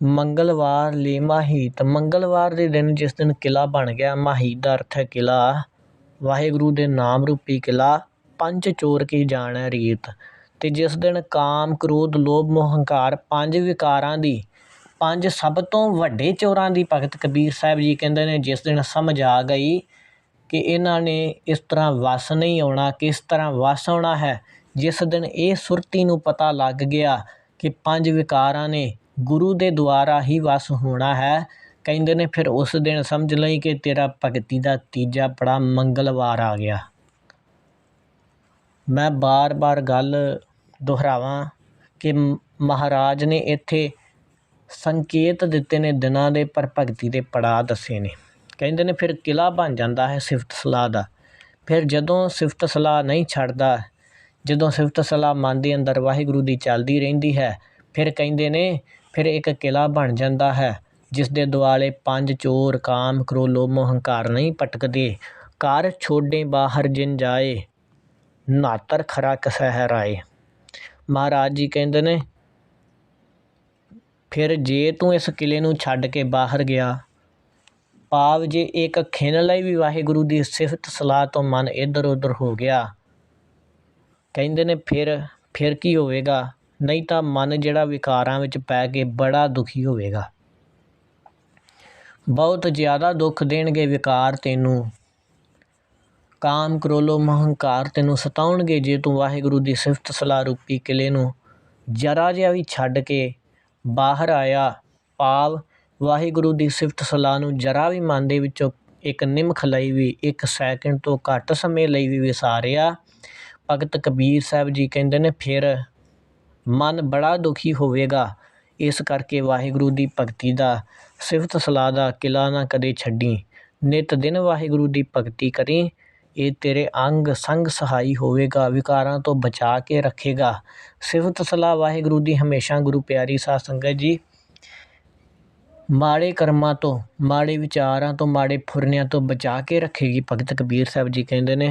ਮੰਗਲਵਾਰ ਲਈ ਮਾਹੀਤ। ਮੰਗਲਵਾਰ ਦੇ ਦਿਨ ਜਿਸ ਦਿਨ ਕਿਲ੍ਹਾ ਬਣ ਗਿਆ, ਮਾਹੀਤ ਦਾ ਅਰਥ ਹੈ ਕਿਲ੍ਹਾ। ਵਾਹਿਗੁਰੂ ਦੇ ਨਾਮ ਰੂਪੀ ਕਿਲ੍ਹਾ, ਪੰਜ ਚੋਰ ਕੀ ਜਾਣੈ ਰੀਤ। ਅਤੇ ਜਿਸ ਦਿਨ ਕਾਮ, ਕ੍ਰੋਧ, ਲੋਭ, ਮੋਹ, ਹੰਕਾਰ ਪੰਜ ਵਿਕਾਰਾਂ ਦੀ, ਪੰਜ ਸਭ ਤੋਂ ਵੱਡੇ ਚੋਰਾਂ ਦੀ ਭਗਤ ਕਬੀਰ ਸਾਹਿਬ ਜੀ ਕਹਿੰਦੇ ਨੇ, ਜਿਸ ਦਿਨ ਸਮਝ ਆ ਗਈ ਕਿ ਇਹਨਾਂ ਨੇ ਇਸ ਤਰ੍ਹਾਂ ਵੱਸ ਨਹੀਂ ਆਉਣਾ, ਕਿਸ ਤਰ੍ਹਾਂ ਵੱਸ ਆਉਣਾ ਹੈ, ਜਿਸ ਦਿਨ ਇਹ ਸੁਰਤੀ ਨੂੰ ਪਤਾ ਲੱਗ ਗਿਆ ਕਿ ਪੰਜ ਵਿਕਾਰਾਂ ਨੇ ਗੁਰੂ ਦੇ ਦੁਆਰਾ ਹੀ ਵਸ ਹੋਣਾ ਹੈ। ਕਹਿੰਦੇ ਨੇ, ਫਿਰ ਉਸ ਦਿਨ ਸਮਝ ਲਈ ਕਿ ਤੇਰਾ ਭਗਤੀ ਦਾ ਤੀਜਾ ਪੜਾ ਮੰਗਲਵਾਰ ਆ ਗਿਆ। ਮੈਂ ਬਾਰ-ਬਾਰ ਗੱਲ ਦੁਹਰਾਵਾਂ ਕਿ ਮਹਾਰਾਜ ਨੇ ਇੱਥੇ ਸੰਕੇਤ ਦਿੱਤੇ ਨੇ ਦਿਨਾਂ ਦੇ, ਪਰ ਭਗਤੀ ਦੇ ਪੜਾਅ ਦੱਸੇ ਨੇ। ਕਹਿੰਦੇ ਨੇ, ਫਿਰ ਕਿਲਾ ਬਣ ਜਾਂਦਾ ਹੈ ਸਿਫਤ ਸਲਾਹ ਦਾ। ਫਿਰ ਜਦੋਂ ਸਿਫਤ ਸਲਾਹ ਨਹੀਂ ਛੱਡਦਾ, ਜਦੋਂ ਸਿਫਤ ਸਲਾਹ ਮਨ ਦੇ ਅੰਦਰ ਵਾਹਿਗੁਰੂ ਦੀ ਚੱਲਦੀ ਰਹਿੰਦੀ ਹੈ, ਫਿਰ ਕਹਿੰਦੇ ਨੇ ਫਿਰ ਇੱਕ ਕਿਲ੍ਹਾ ਬਣ ਜਾਂਦਾ ਹੈ ਜਿਸ ਦੇ ਦੁਆਲੇ ਪੰਜ ਚੋਰ ਕਾਮ ਕ੍ਰੋਧ ਲੋਭ ਮੋਹ ਨਹੀਂ ਭਟਕਦੇ ਘਰ ਛੋਡੇ ਬਾਹਰ ਜਿਨ ਜਾਏ, ਨਾਤਰ ਖਰਾ ਕਸੈ ਹੈ ਰਾਏ ਮਹਾਰਾਜ ਜੀ ਕਹਿੰਦੇ ਨੇ, ਫਿਰ ਜੇ ਤੂੰ ਇਸ ਕਿਲੇ ਨੂੰ ਛੱਡ ਕੇ ਬਾਹਰ ਗਿਆ ਭਾਵ ਜੇ ਇੱਕ ਖਿਣ ਲਈ ਵੀ ਵਾਹਿਗੁਰੂ ਦੀ ਸਿਫਤ ਸਲਾਹ ਤੋਂ ਮਨ ਇੱਧਰ ਉੱਧਰ ਹੋ ਗਿਆ। ਕਹਿੰਦੇ ਨੇ, ਫਿਰ ਫਿਰ ਕੀ ਹੋਵੇਗਾ? ਨਹੀਂ ਤਾਂ ਮਨ ਜਿਹੜਾ ਵਿਕਾਰਾਂ ਵਿੱਚ ਪੈ ਕੇ ਬੜਾ ਦੁਖੀ ਹੋਵੇਗਾ। ਬਹੁਤ ਜ਼ਿਆਦਾ ਦੁੱਖ ਦੇਣਗੇ ਵਿਕਾਰ ਤੈਨੂੰ। ਕਾਮ ਕ੍ਰੋਲੋ ਮਹੰਕਾਰ ਤੈਨੂੰ ਸਤਾਉਣਗੇ ਜੇ ਤੂੰ ਵਾਹਿਗੁਰੂ ਦੀ ਸਿਫਤ ਸਲਾਹ ਰੂਪੀ ਕਿਲੇ ਨੂੰ ਜਰਾ ਜਿਹਾ ਵੀ ਛੱਡ ਕੇ ਬਾਹਰ ਆਇਆ। ਭਾਵ ਵਾਹਿਗੁਰੂ ਦੀ ਸਿਫਤ ਸਲਾਹ ਨੂੰ ਜਰਾ ਵੀ ਮਨ ਦੇ ਵਿੱਚੋਂ ਇੱਕ ਨਿਮਖ ਲਈ ਵੀ, ਇੱਕ ਸੈਕਿੰਡ ਤੋਂ ਘੱਟ ਸਮੇਂ ਲਈ ਵੀ ਵਿਸਾਰਿਆ। ਭਗਤ ਕਬੀਰ ਸਾਹਿਬ ਜੀ ਕਹਿੰਦੇ ਨੇ, ਫਿਰ ਮਨ ਬੜਾ ਦੁਖੀ ਹੋਵੇਗਾ। ਇਸ ਕਰਕੇ ਵਾਹਿਗੁਰੂ ਦੀ ਭਗਤੀ ਦਾ, ਸਿਫਤ ਸਲਾਹ ਦਾ ਕਿਲਾ ਨਾ ਕਦੇ ਛੱਡੀ। ਨਿਤ ਦਿਨ ਵਾਹਿਗੁਰੂ ਦੀ ਭਗਤੀ ਕਰੀ। ਇਹ ਤੇਰੇ ਅੰਗ ਸੰਗ ਸਹਾਈ ਹੋਵੇਗਾ, ਵਿਕਾਰਾਂ ਤੋਂ ਬਚਾ ਕੇ ਰੱਖੇਗਾ। ਸਿਫਤ ਸਲਾਹ ਵਾਹਿਗੁਰੂ ਦੀ ਹਮੇਸ਼ਾ ਗੁਰੂ ਪਿਆਰੀ ਸਾਧ ਸੰਗਤ ਜੀ। ਮਾੜੇ ਕਰਮਾਂ ਤੋਂ, ਮਾੜੇ ਵਿਚਾਰਾਂ ਤੋਂ, ਮਾੜੇ ਫੁਰਨਿਆਂ ਤੋਂ ਬਚਾ ਕੇ ਰੱਖੇਗੀ। ਭਗਤ ਕਬੀਰ ਸਾਹਿਬ ਜੀ ਕਹਿੰਦੇ ਨੇ